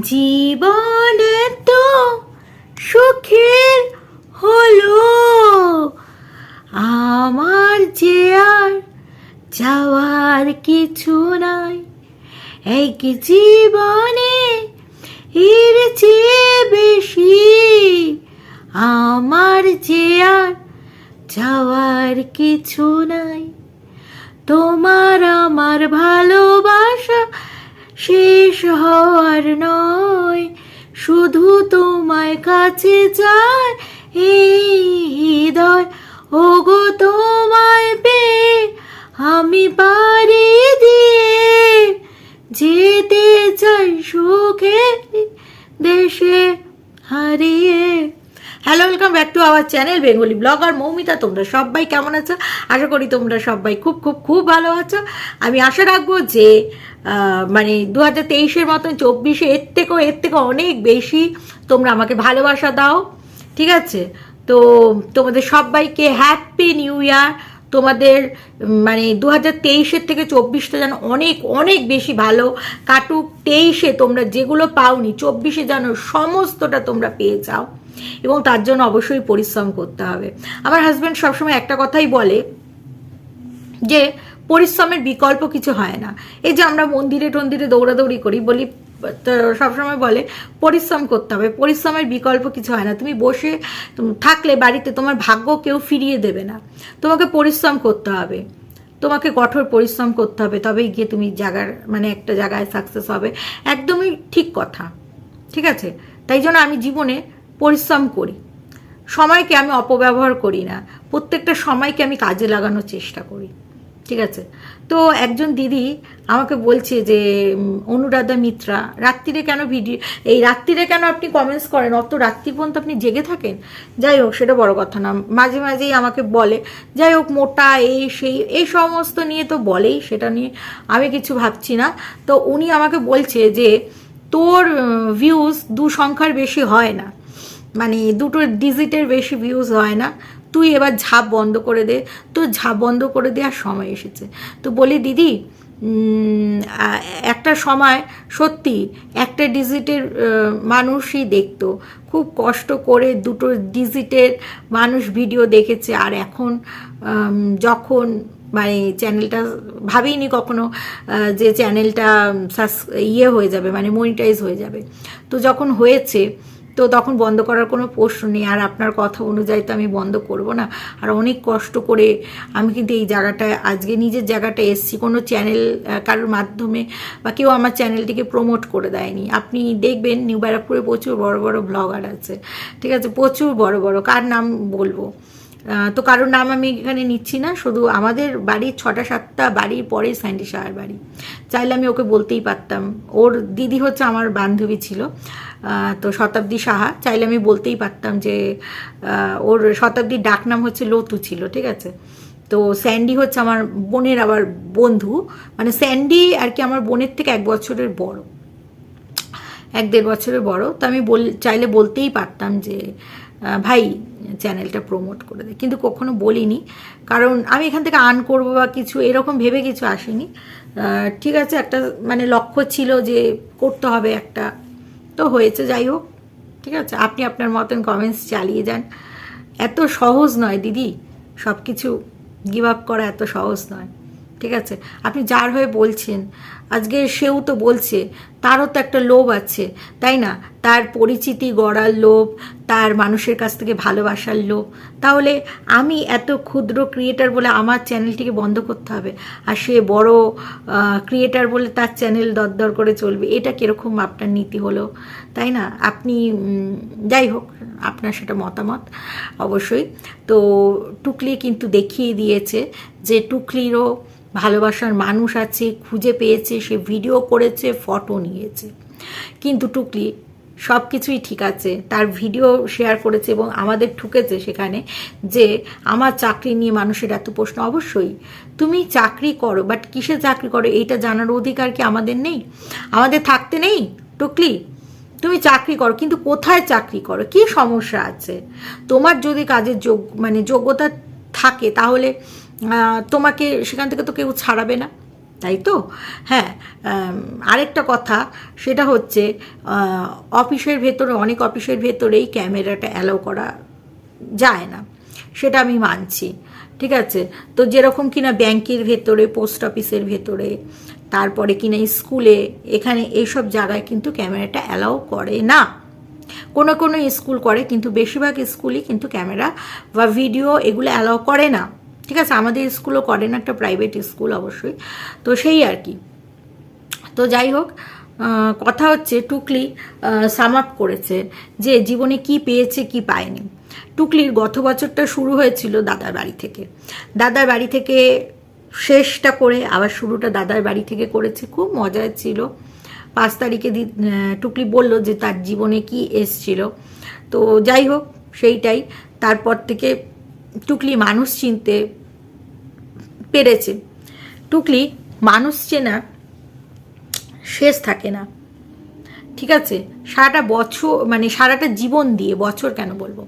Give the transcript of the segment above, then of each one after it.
জীবনে তো সুখের হলো, আমার যে আর যাওয়ার কিছু নাই। এই জীবনে এর চেয়ে বেশি আমার যে আর যাওয়ার কিছু নাই। তোমার আমার ভালোবাসা শেষ হওয়ার নয়। শুধু তোমায় কাছে চায় এই হৃদয়। ওগো, তোমায় পেয়ে আমি পারি দিয়ে যেতে চাই সুখে দেশে হারিয়ে। Hello welcome back to our channel Bengali blogger Moumita. তোমরা সবাই কেমন আছো? আশা করি তোমরা সবাই খুব খুব খুব ভালো আছো। আমি আশা রাখব যে মানে দু হাজার তেইশের মতন চব্বিশে এর থেকেও, এর থেকে অনেক বেশি তোমরা আমাকে ভালোবাসা দাও, ঠিক আছে? তো তোমাদের সবাইকে হ্যাপি নিউ ইয়ার তোমাদের মানে দু হাজার তেইশের থেকে চব্বিশটা যেন অনেক অনেক বেশি ভালো কাটুক। তেইশে তোমরা যেগুলো পাওনি, চব্বিশে যেন সমস্তটা তোমরা পেয়ে যাও। এবং তার জন্য অবশ্যই পরিশ্রম করতে হবে। আমার হাজব্যান্ড সবসময় একটা কথাই বলে যে পরিশ্রমের বিকল্প কিছু হয় না। এই যে আমরা মন্দিরে টন্দিরে দৌড়াদৌড়ি করি, বলি সবসময় বলে, পরিশ্রম করতে হবে, পরিশ্রমের বিকল্প কিছু হয় না। তুমি বসে থাকলে বাড়িতে তোমার ভাগ্য কেউ ফিরিয়ে দেবে না। তোমাকে পরিশ্রম করতে হবে। তোমাকে কঠোর পরিশ্রম করতে হবে, তবেই গিয়ে তুমি জায়গার মানে একটা জায়গায় সাকসেস হবে। একদমই ঠিক কথা, ঠিক আছে? তাই জন্য আমি জীবনে পরিশ্রম করি। সময়কে আমি অপব্যবহার করি না। প্রত্যেকটা সময়কে আমি কাজে লাগানোর চেষ্টা করি। ঠিক আছে? তো একজন দিদি আমাকে বলছে যে অনুরাধা মিত্রা, রাত্রিরে কেন ভিডিও, এই রাত্রিরে কেন আপনি কমেন্টস করেন? অত রাত্রি পর্যন্ত আপনি জেগে থাকেন? যাই হোক, সেটা বড় কথা না। মাঝে মাঝেই আমাকে বলে, যাই হোক, মোটা, এই, সেই, এই সমস্ত নিয়ে তো বলেই, সেটা নিয়ে আমি কিছু ভাবছি না। তো উনি আমাকে বলছে যে, তোর ভিউজ দু সংখ্যার বেশি হয় না। মানে দুটো ডিজিটের বেশি ভিউজ হয় না। তুই এবার ঝাপ বন্ধ করে দে। তো ঝাপ বন্ধ করে দেওয়ার সময় এসেছে। তো বলি, দিদি একটা সময় সত্যি একটা ডিজিটের মানুষই দেখতো। খুব কষ্ট করে দুটো ডিজিটের মানুষ ভিডিও দেখেছে। আর এখন যখন মানে চ্যানেলটা, ভাবিনি কখনো যে চ্যানেলটা সাস ইয়ে হয়ে যাবে মানে মনিটাইজ হয়ে যাবে। তো যখন হয়েছে তো তখন বন্ধ করার কোনো প্রশ্ন নেই, আর আপনার কথা অনুযায়ী তো আমি বন্ধ করব না। আর অনেক কষ্ট করে আমি কিন্তু এই জায়গাটায়, আজকে নিজের জায়গাটা এসছি। কোনো চ্যানেল কারোর মাধ্যমে বা কেউ আমার চ্যানেলটিকে প্রমোট করে দেয়নি। আপনি দেখবেন নিউ ব্যারাকপুরে প্রচুর বড় বড় ব্লগার আছে। ঠিক আছে? প্রচুর বড় বড়। কার নাম বলব? তো কারোর নাম আমি এখানে নিচ্ছি না। শুধু আমাদের বাড়ির ছটা সাতটা বাড়ির পরেই স্যান্ডি সাহার বাড়ি। চাইলে আমি ওকে বলতেই পারতাম। ওর দিদি হচ্ছে আমার বান্ধবী ছিল। তো শতাব্দী সাহা। চাইলে আমি বলতেই পারতাম যে ওর শতাব্দীর ডাকনাম হচ্ছে লতু ছিল, ঠিক আছে? তো স্যান্ডি হচ্ছে আমার বোনের আবার বন্ধু। মানে স্যান্ডি আর কি আমার বোনের থেকে এক বছরের বড়। এক দেড় বছরের বড়। তো আমি বল, চাইলে বলতেই পারতাম যে ভাই, চ্যানেলটা প্রমোট করে দেয় কিন্তু কখনো বলিনি। কারণ আমি এখান থেকে আর্ন করব বা কিছু, এরকম ভেবে কিছু আসেনি। ঠিক আছে, একটা মানে লক্ষ্য ছিল যে, করতে হবে একটা তো হয়েছে, যাই হোক, ঠিক আছে? আপনি আপনার মতন কমেন্টস চালিয়ে যান। এত সহজ নয় দিদি। সব কিছু গিভ আপ করা এত সহজ নয়। ঠিক আছে? আপনি যার হয়ে বলছেন, আজকে সেও তো বলছে, তারও তো একটা লোভ আছে, তাই না? তার পরিচিতি গড়ার লোভ, তার মানুষের কাছ থেকে ভালোবাসার লোভ। তাহলে আমি এত ক্ষুদ্র ক্রিয়েটার বলে আমার চ্যানেলটিকে বন্ধ করতে হবে, আর সে বড় ক্রিয়েটার বলে তার চ্যানেল দরদর করে চলবে, এটা কীরকম আপনার নীতি হলো? তাই না? আপনি যাই হোক, আপনার সেটা মতামত অবশ্যই। তো টুকলি কিন্তু দেখিয়ে দিয়েছে যে টুকলিরও ভালোবাসার মানুষ আছে, খুঁজে পেয়েছে, সে ভিডিও করেছে ফটো নিয়েছে। কিন্তু টুকলি সব কিছুই ঠিক আছে, তার ভিডিও শেয়ার করেছে এবং আমাদের ঠুকেছে সেখানে যে, আমার চাকরি নিয়ে মানুষের এত প্রশ্ন অবশ্যই। তুমি চাকরি করো বাট কিসে চাকরি করো? এইটা জানার অধিকার কি আমাদের নেই? আমাদের থাকতে নেই? টুকলি, তুমি চাকরি করো, কিন্তু কোথায় চাকরি করো? কি সমস্যা আছে? তোমার যদি কাজের যোগ মানে যোগ্যতা থাকে, তাহলে তোমাকে সেখান থেকে তো কেউ ছাড়াবে না, তাই তো? হ্যাঁ আরেকটা কথা, সেটা হচ্ছে অফিসের ভেতরে, অনেক অফিসের ভেতরেই ক্যামেরাটা অ্যালাউ করা যায় না, সেটা আমি মানছি, ঠিক আছে? তো যেরকম কিনা ব্যাংকের ভেতরে, পোস্ট অফিসের ভেতরে, তারপরে কিনা স্কুলে, এখানে এইসব জায়গায় কিন্তু ক্যামেরাটা অ্যালাউ করে না। কোনো কোনো স্কুল করে, কিন্তু বেশিরভাগ স্কুলই কিন্তু ক্যামেরা বা ভিডিও এগুলো অ্যালাউ করে না। ঠিক আছে, আমাদের স্কুলও করে না, একটা প্রাইভেট স্কুল অবশ্যই। তো সেই আর কি। তো যাই হোক কথা হচ্ছে টুকলি সাম আপ করেছে যে জীবনে কি পেয়েছে, কি পায়নি। টুকলির গত বছরটা শুরু হয়েছিল দাদার বাড়ি থেকে। দাদার বাড়ি থেকে শেষটা করে আবার শুরুটা দাদার বাড়ি থেকে করেছে। খুব মজা ছিল। পাঁচ তারিখে টুকলি বলল যে তার জীবনে কি এসছিল। তো যাই হোক, সেইটাই। তারপর থেকে টুকলি মানুষ চিনতে পেরেছে। টুকলি মানুষ চেনা, শেষ থাকে না। ঠিক আছে? সারাটা বছর মানে সারাটা জীবন দিয়ে, বছর কেন বলব?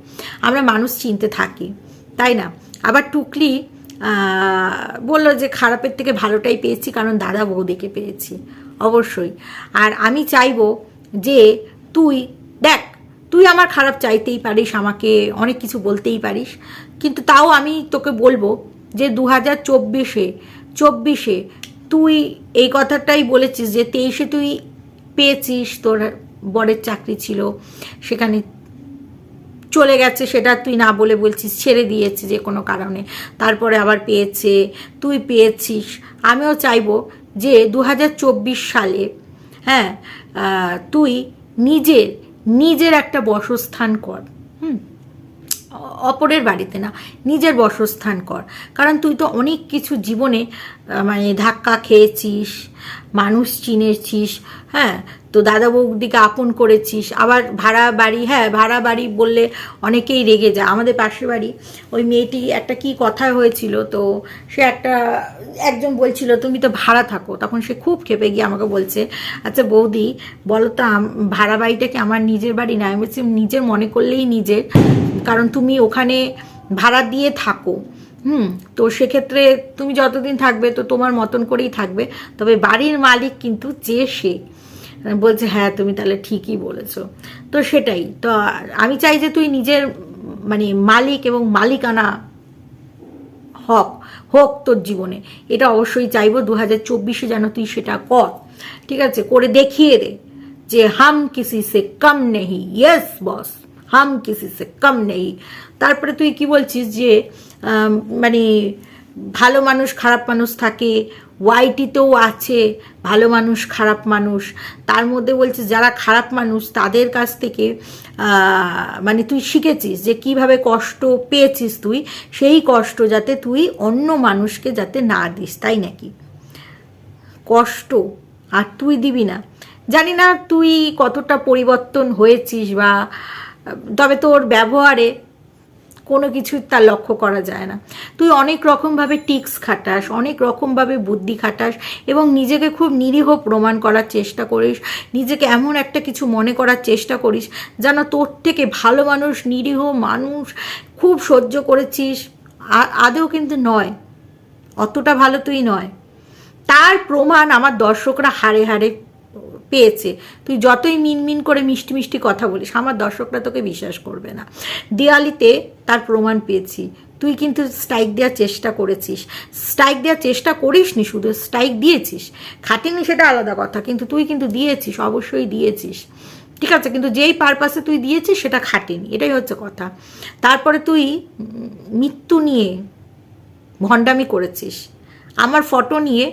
আমরা মানুষ চিনতে থাকি, তাই না? আবার টুকলি বলল যে খারাপের থেকে ভালোটাই পেয়েছি, কারণ দাদা বৌদিকে পেয়েছি, অবশ্যই। আর আমি চাইব যে তুই, দেখ, তুই আমার খারাপ চাইতেই পারিস, আমাকে অনেক কিছু বলতেই পারিস, কিন্তু তাও আমি তোকে বলব যে দু হাজার চব্বিশে চব্বিশে তুই এই কথাটাই বলেছিস যে তেইশে তুই পেয়েছিস তোর বরের চাকরি ছিল, সেখানে চলে গেছে, সেটা তুই না বলে বলছিস, ছেড়ে দিয়েছে যে কোনো কারণে। তারপরে আবার পেয়েছে, তুই পেয়েছিস। আমিও চাইব যে দু হাজার চব্বিশ সালে হ্যাঁ তুই নিজের নিজের একটা বসস্থান কর, হুম? অপরের বাড়িতে না, নিজের বসস্থান কর। কারণ তুই তো অনেক কিছু জীবনে মানে ধাক্কা খেয়েছিস, মানুষ চিনেছিস হ্যাঁ? তো দাদা বৌদিকে আপন করেছিস। আবার ভাড়া বাড়ি হ্যাঁ ভাড়া বাড়ি বললে অনেকেই রেগে যায়। আমাদের পাশের বাড়ি ওই মেয়েটি একটা কি কথা হয়েছিল, তো সে একটা, একজন বলছিল, তুমি তো ভাড়া থাকো। তখন সে খুব খেপে গিয়ে আমাকে বলছে আচ্ছা বৌদি, বলো তো ভাড়া বাড়িটা কি আমার নিজের বাড়ি? না, আমি বলছি, নিজের মনে করলেই নিজের, কারণ তুমি ওখানে ভাড়া দিয়ে থাকো। হুম, তো সেক্ষেত্রে তুমি যতদিন থাকবে, তো তোমার মতন করেই থাকবে। তবে বাড়ির মালিক কিন্তু যে সে। বলছে হ্যাঁ তুমি তাহলে ঠিকই বলেছ। তো সেটাই। তো আমি চাই যে তুই নিজের মানে মালিক এবং মালিকানা হক, হোক তোর জীবনে। এটা অবশ্যই চাইব দু হাজার চব্বিশে যেন তুই সেটা কর। ঠিক আছে? করে দেখিয়ে দে যে হাম কিসি সে কম নেই ইয়েস বস হাম কিসি সে কম নেই তারপরে তুই কি বলছিস যে মানে ভালো মানুষ, খারাপ মানুষ থাকে ওয়াইটিতেও আছে, ভালো মানুষ, খারাপ মানুষ। তার মধ্যে বলছিস যারা খারাপ মানুষ, তাদের কাছ থেকে মানে তুই শিখেছিস যে কীভাবে কষ্ট পেয়েছিস তুই, সেই কষ্ট যাতে তুই অন্য মানুষকে যাতে না দিস, তাই নাকি? কষ্ট, আর তুই দিবি না। জানি না তুই কতটা পরিবর্তন হয়েছিস বা, তবে তোর ব্যবহারে কোনো কিছু তার লক্ষ্য করা যায় না। তুই অনেক রকমভাবে টিক্স খাটাস, অনেক রকমভাবে বুদ্ধি খাটাস এবং নিজেকে খুব নিরীহ প্রমাণ করার চেষ্টা করিস, নিজেকে এমন একটা কিছু মনে করার চেষ্টা করিস যেন তোর থেকে ভালো মানুষ, নিরীহ মানুষ খুব সহ্য করেছিস। আ- আদৌ কিন্তু নয়, অতটা ভালো তুই নয়। তার প্রমাণ আমার দর্শকরা হারে হারে তুই যতই মিনমিন করে মিষ্টি মিষ্টি কথা বলিস, আমার দর্শকরা তোকে বিশ্বাস করবে না। দেয়ালিতে তার প্রমাণ পেয়েছি। তুই কিন্তু স্ট্রাইক দেওয়ার চেষ্টা করেছিস। স্ট্রাইক দেওয়ার চেষ্টা করিসনি, শুধু স্ট্রাইক দিয়েছিস। খাটিনি সেটা আলাদা কথা, কিন্তু তুই কিন্তু দিয়েছিস, অবশ্যই দিয়েছিস। ঠিক আছে, কিন্তু যেই পারপাসে তুই দিয়েছিস, সেটা খাটেনি। এটাই হচ্ছে কথা। তারপরে তুই মৃত্যু নিয়ে ভণ্ডামি করেছিস। আমার ফটো নিয়ে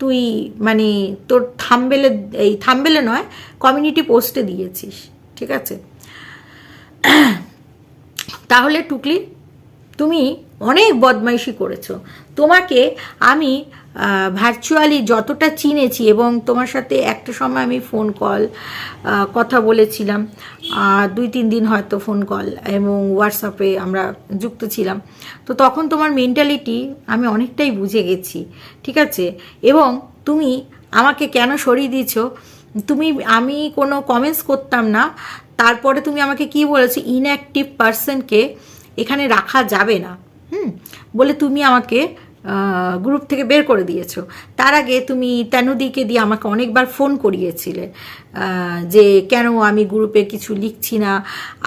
তুই মানে তোর থামবেলে, এই থামবেলে নয় কমিউনিটি পোস্টে দিয়েছিস, ঠিক আছে? তাহলে টুকলি, তুমি অনেক বদমাইশি করেছ। তোমাকে আমি ভার্চুয়ালি যতটা চিনেছি, এবং তোমার সাথে একটা সময় আমি ফোন কল কথা বলেছিলাম দুই তিন দিন হয়তো ফোন কল এবং হোয়াটসঅ্যাপে আমরা যুক্ত ছিলাম। তো তখন তোমার মেন্টালিটি আমি অনেকটাই বুঝে গেছি, ঠিক আছে? এবং তুমি আমাকে কেন সরিয়ে দিয়েছ? তুমি, আমি কোনো কমেন্টস করতাম না, তারপরে তুমি আমাকে কি বলেছ? ইনঅ্যাক্টিভ পার্সনকে এখানে রাখা যাবে না। হুম? বলে তুমি আমাকে গ্রুপ থেকে বের করে দিয়েছ। তার আগে তুমি তেনুদিকে দিয়ে আমাকে অনেকবার ফোন করিয়েছিলে যে কেন আমি গ্রুপে কিছু লিখছি না।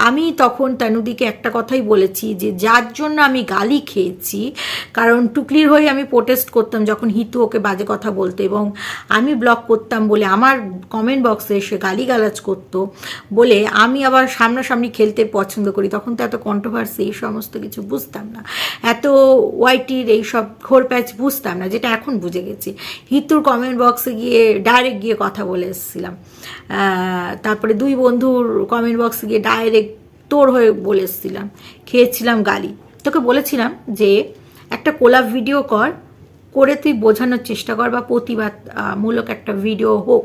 আমি তখন তেনুদিকে একটা কথাই বলেছি যে, যার জন্য আমি গালি খেয়েছি, কারণ টুকলির হয়ে আমি প্রোটেস্ট করতাম যখন হিতু ওকে বাজে কথা বলতো এবং আমি ব্লক করতাম বলে আমার কমেন্ট বক্সে এসে গালিগালাজ করতো বলে আমি আবার সামনাসামনি খেলতে পছন্দ করি। তখন তো এত কন্ট্রোভার্সি এই সমস্ত কিছু বুঝতাম না। এত ওয়াইটির এইসব ঘোর প্যাচ বুঝতাম না যেটা এখন বুঝে গেছি। হিতুর কমেন্ট বক্সে গিয়ে ডাইরেক্ট গিয়ে কথা বলে এসেছিলাম। তারপরে দুই বন্ধুর কমেন্ট বক্সে গিয়ে ডাইরেক্ট তোর হয়ে বলে এসেছিলাম। খেয়েছিলাম গালি। তোকে বলেছিলাম যে একটা কোলাপ ভিডিও কর করে তুই বোঝানোর চেষ্টা কর বা প্রতিবাদ আহ, মূলক একটা ভিডিও হোক।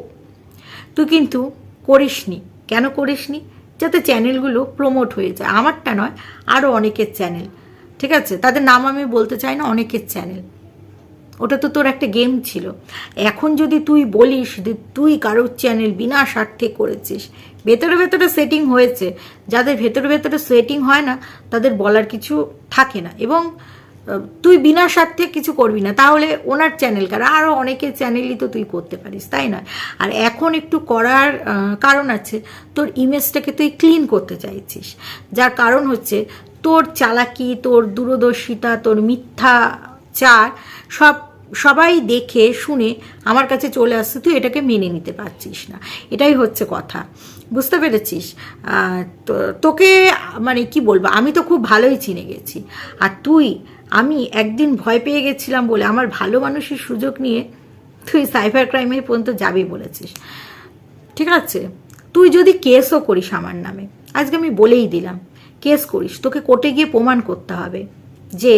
তুই কিন্তু করিসনি। কেন করিসনি? যাতে চ্যানেলগুলো প্রমোট হয়ে যায়। আমারটা নয় আরও অনেকের চ্যানেল ঠিক আছে? তাদের নাম আমি বলতে চাই না, অনেকের চ্যানেল ওটা তো তোর একটা গেম ছিল। এখন যদি তুই বলিস যে তুই কারোর চ্যানেল বিনা স্বার্থে করেছিস, ভেতরে ভেতরে সেটিং হয়েছে। যাদের ভেতরে ভেতরে সেটিং হয় না, তাদের বলার কিছু থাকে না। এবং তুই বিনা স্বার্থে কিছু করবি না। তাহলে ওনার চ্যানেল কার? আরও অনেকের চ্যানেলই তো তুই করতে পারিস, তাই না আর এখন একটু করার কারণ আছে। তোর ইমেজটাকে তুই ক্লিন করতে চাইছিস। যার কারণ হচ্ছে তোর চালাকি, তোর দূরদর্শিতা, তোর মিথ্যাচার, সব, সবাই দেখে, শুনে আমার কাছে চলে আসছে, তুই এটাকে মেনে নিতে পারছিস না। এটাই হচ্ছে কথা। বুঝতে পেরেছিস? তোকে মানে কি বলব, আমি তো খুব ভালোই চিনে গেছি। আর তুই, আমি একদিন ভয় পেয়ে গেছিলাম বলে আমার ভালো মানুষের সুযোগ নিয়ে তুই সাইবার ক্রাইমে পর্যন্ত যাবি বলেছিস। ঠিক আছে? তুই যদি কেসও করিস আমার নামে, আজকে আমি বলেই দিলাম। কেস করিস, তোকে কোর্টে গিয়ে প্রমাণ করতে হবে যে,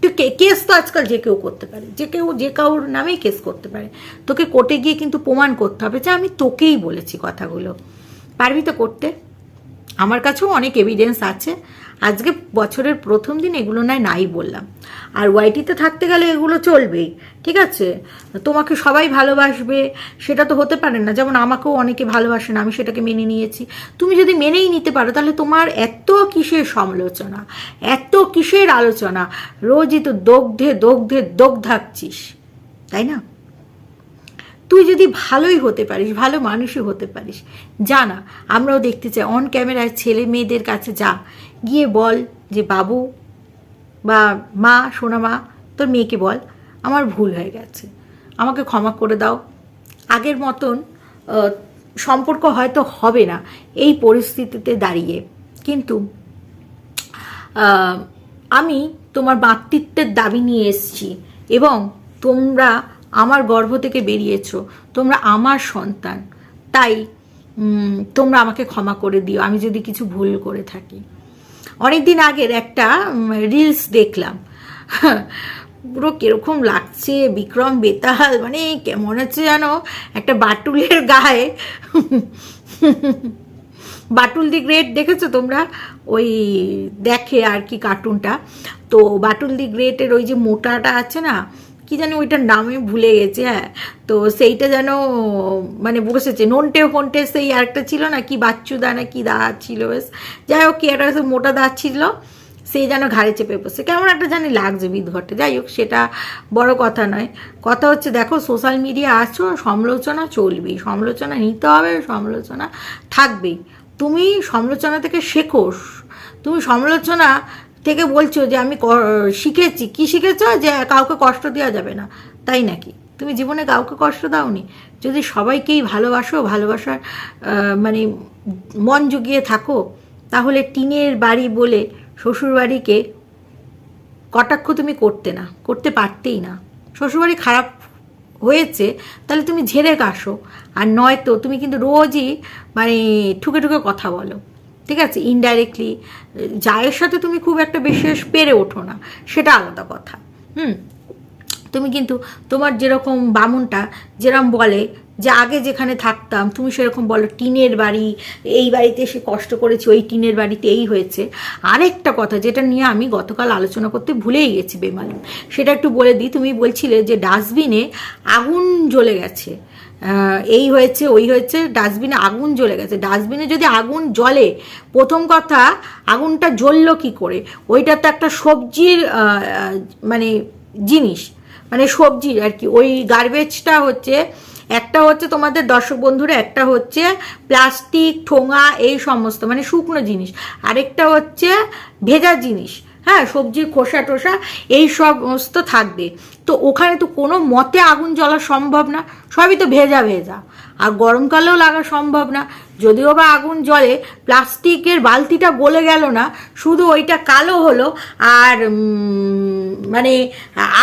তুই কেস তো আজকাল যে কেউ করতে পারে, যে কেউ, যে কাউর নামেই কেস করতে পারে। তোকে কোর্টে গিয়ে কিন্তু প্রমাণ করতে হবে যে আমি তোকেই বলেছি কথাগুলো। পারবি তো করতে আমার কাছেও অনেক এভিডেন্স আছে। আজকে বছরের প্রথম দিন এগুলো নয়, নাই বললাম। আর ওয়াইটিতে থাকতে গেলে এগুলো চলবেই, ঠিক আছে? তোমাকে সবাই ভালোবাসবে, সেটা তো হতে পারে না। যেমন আমাকেও অনেকে ভালোবাসে না, আমি সেটাকে মেনে নিয়েছি। তুমি যদি মেনেই নিতে পারো, তাহলে তোমার এত কিসের সমালোচনা, এত কিসের আলোচনা? রোজই তো দগ্ধে দগ্ধে দগ্ধাচ্ছিস, তাই না? তুই যদি ভালোই হতে পারিস, ভালো মানুষই হতে পারিস, যা না, আমরাও দেখতে চাই অন ক্যামেরায় ছেলে মেয়েদের কাছে যা, গিয়ে বল যে বাবু বা মা, সোনা মা, তোর মেয়েকে বল, আমার ভুল হয়ে গেছে, আমাকে ক্ষমা করে দাও। আগের মতন সম্পর্ক হয়তো হবে না এই পরিস্থিতিতে দাঁড়িয়ে, কিন্তু আমি তোমার মাতৃত্বের দাবি নিয়ে এসেছি এবং তোমরা আমার গর্ভ থেকে বেরিয়েছো। তোমরা আমার সন্তান। তাই তোমরা আমাকে ক্ষমা করে দিও। আমি যদি কিছু ভুল করে থাকি। অনেক দিন আগের একটা রিলস দেখলাম। পুরো কীরকম লাগছে, বিক্রম বেতাল মানে কে- মনে হচ্ছে যেন একটা বাটুলের গায়ে। বাটুল দি গ্রেট দেখেছ তোমরা? ওই দেখে আর কি কার্টুনটা তো বাটুল দি গ্রেটের ওই যে মোটাটা আছে না? কি জানি ওইটার নামে ভুলে গেছে হ্যাঁ। তো সেইটা যেন মানে বসেছে, নন্টে ফোনটে সেই আরেকটা ছিল না, কি বাচ্চু দা না কি দা ছিল, বেশ। যাই হোক, কি একটা মোটা দাঁত ছিল সেই যেন ঘাড়ে চেপে বসে কেমন একটা জানি লাগছে বিধঘটে যাই হোক, সেটা বড় কথা নয়। কথা হচ্ছে, দেখো, সোশ্যাল মিডিয়া আছো, সমালোচনা চলবেই। সমালোচনা নিতে হবে, সমালোচনা থাকবেই। তুমি সমালোচনা থেকে শেখো। তুমি সমালোচনা থেকে বলছো যে আমি শিখেছি। কি শিখেছো? যে কাউকে কষ্ট দেওয়া যাবে না। তাই নাকি? তুমি জীবনে কাউকে কষ্ট দাওনি? যদি সবাইকেই ভালোবাসো, ভালোবাসার মানে মন জুগিয়ে থাকো, তাহলে টিনের বাড়ি বলে শ্বশুরবাড়িকে কটাক্ষ তুমি করতে না, করতে পারতেই না। শ্বশুরবাড়ি খারাপ হয়েছে, তাহলে তুমি ঝেড়ে কাশো। আর নয়তো তুমি কিন্তু রোজই মানে ঠুকে ঠুকে কথা বলো। ঠিক আছে? ইনডাইরেক্টলি জায়ের সাথে তুমি খুব একটা বিশেষ পেরে ওঠো না, সেটা আলাদা কথা। হুম? তুমি কিন্তু তোমার যেরকম বামুনটা যেরকম বলে যে আগে যেখানে থাকতাম, তুমি সেরকম বলো, টিনের বাড়ি, এই বাড়িতে এসে কষ্ট করেছি, ওই টিনের বাড়িতে এই হয়েছে। আরেকটা কথা যেটা নিয়ে আমি গতকাল আলোচনা করতে ভুলেই গেছি, বেমালুম। সেটা একটু বলে দিই। তুমি বলছিলে যে ডাস্টবিনে আগুন জ্বলে গেছে। এই হয়েছে, ওই হয়েছে, ডাস্টবিনে আগুন জ্বলে গেছে। ডাস্টবিনে যদি আগুন জ্বলে, প্রথম কথা, আগুনটা জ্বললো কি করে? ওইটা তো একটা সবজির মানে জিনিস। মানে সবজি আর কি। ওই গার্বেজটা হচ্ছে, একটা হচ্ছে তোমাদের দর্শক বন্ধুরা, একটা হচ্ছে প্লাস্টিক ঠোঙা, এই সমস্ত মানে শুকনো জিনিস। আরেকটা হচ্ছে ভেজা জিনিস। হ্যাঁ সবজির খোসা টোসা, এই সমস্ত থাকবে। তো ওখানে তো কোনো মতে আগুন জ্বলা সম্ভব না, সবই তো ভেজা ভেজা। আর গরমকালেও লাগা সম্ভব না। যদিও বা আগুন জ্বলে, প্লাস্টিকের বালতিটা গলে গেল না, শুধু ওইটা কালো হলো আর মানে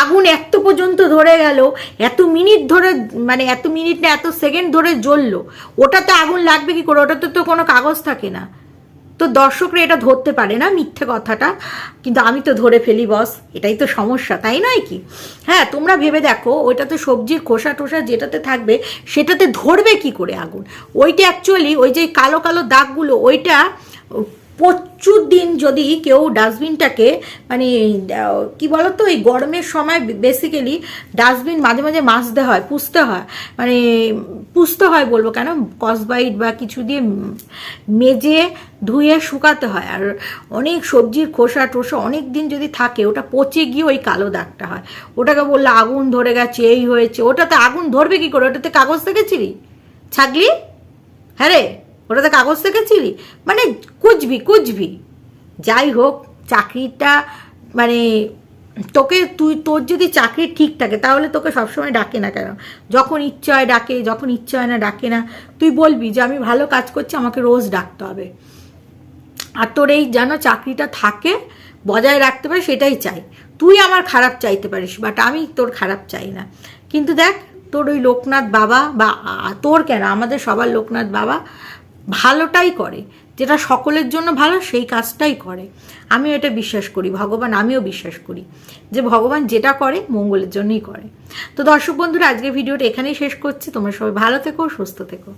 আগুন এত পর্যন্ত ধরে গেল, এত মিনিট ধরে মানে এত মিনিট না, এত সেকেন্ড ধরে জ্বললো। ওটাতে আগুন লাগবে কি করে? ওটাতে তো কোনো কাগজ থাকে না। তো দর্শকরা এটা ধরতে পারে না মিথ্যে কথাটা, কিন্তু আমি তো ধরে ফেলি, বস, এটাই তো সমস্যা, তাই নয় কি? হ্যাঁ তোমরা ভেবে দেখো, ওইটাতে সবজির খোসা টোসা যেটাতে থাকবে, সেটাতে ধরবে কি করে আগুন? ওইটা অ্যাকচুয়ালি ওই যে কালো কালো দাগগুলো, ওইটা প্রচুর দিন যদি কেউ ডাস্টবিনটাকে মানে কি বলতো, এই গরমের সময় বেসিক্যালি ডাস্টবিন মাঝে মাঝে মাজতে হয় পুষতে হয়। মানে পুষতে হয় বলব কেন? কসবাইট বা কিছু দিয়ে মেজে ধুয়ে শুকাতে হয়। আর অনেক সবজির খোসা টোসা অনেক দিন যদি থাকে, ওটা পচে গিয়ে ওই কালো দাগটা হয়। ওটাকে বললে আগুন ধরে গেছে, এই হয়েছে। ওটাতে আগুন ধরবে কি করে? ওটাতে কাগজ থেকেছিলি ছাগলি? হ্যাঁ রে। ওটাতে কাগজ থেকে থেকেছিলি মানে কুচবি কুচবি যাই হোক, চাকরিটা মানে তোকে তুই, তোর যদি চাকরি ঠিক থাকে, তাহলে তোকে সবসময় ডাকে না কেন? যখন ইচ্ছা হয় ডাকে, যখন ইচ্ছা হয় না ডাকে না। তুই বলবি যে, আমি ভালো কাজ করছি, আমাকে রোজ ডাকতে হবে। আর তোর এই যেন চাকরিটা থাকে, বজায় রাখতে পারে, সেটাই চাই। তুই আমার খারাপ চাইতে পারিস বাট আমি তোর খারাপ চাই না। কিন্তু দেখ, তোর ওই লোকনাথ বাবা বা, তোর কেন? আমাদের সবার লোকনাথ বাবা ভালোটাই করে। যেটা সকলের জন্য ভালো, সেই কাজটাই করে। আমিও এটা বিশ্বাস করি, ভগবান আমিও বিশ্বাস করি যে ভগবান যেটা করে, মঙ্গলের জন্যই করে। তো দর্শক বন্ধুরা, আজকের ভিডিওটা এখানেই শেষ করছি। তোমরা সবাই ভালো থেকো, সুস্থ থেকো।